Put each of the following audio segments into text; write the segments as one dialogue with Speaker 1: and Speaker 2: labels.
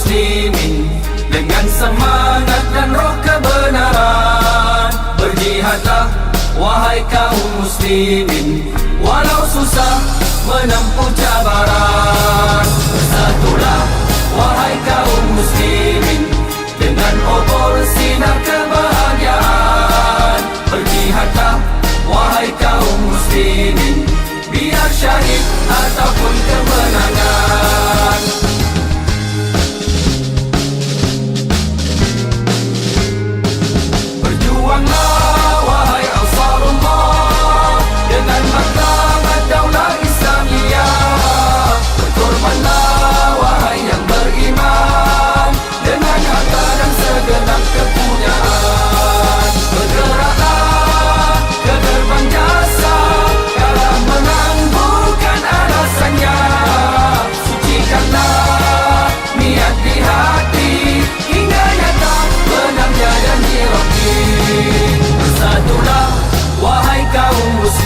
Speaker 1: muslimin Dengan semangat dan roh kebenaran. Berjihadlah wahai kaum muslimin Walau susah menempuh cabaran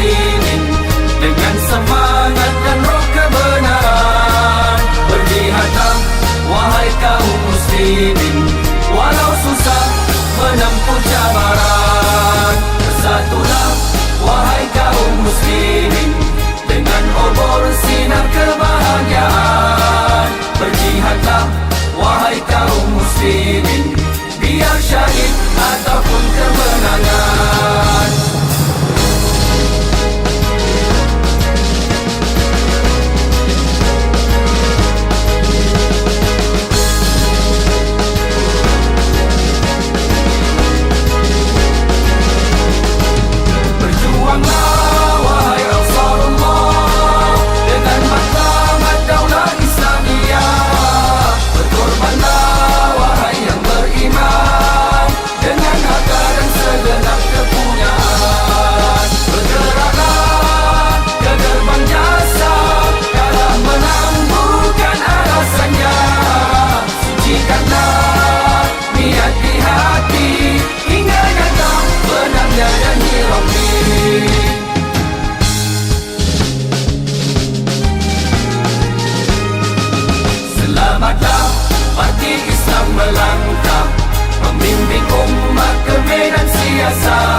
Speaker 1: ini dengan semangat dan roh kebenaran. Berjihadlah wahai kaum muslimin walau susah lang malangkap Pamimbing umakamay ng siyasat.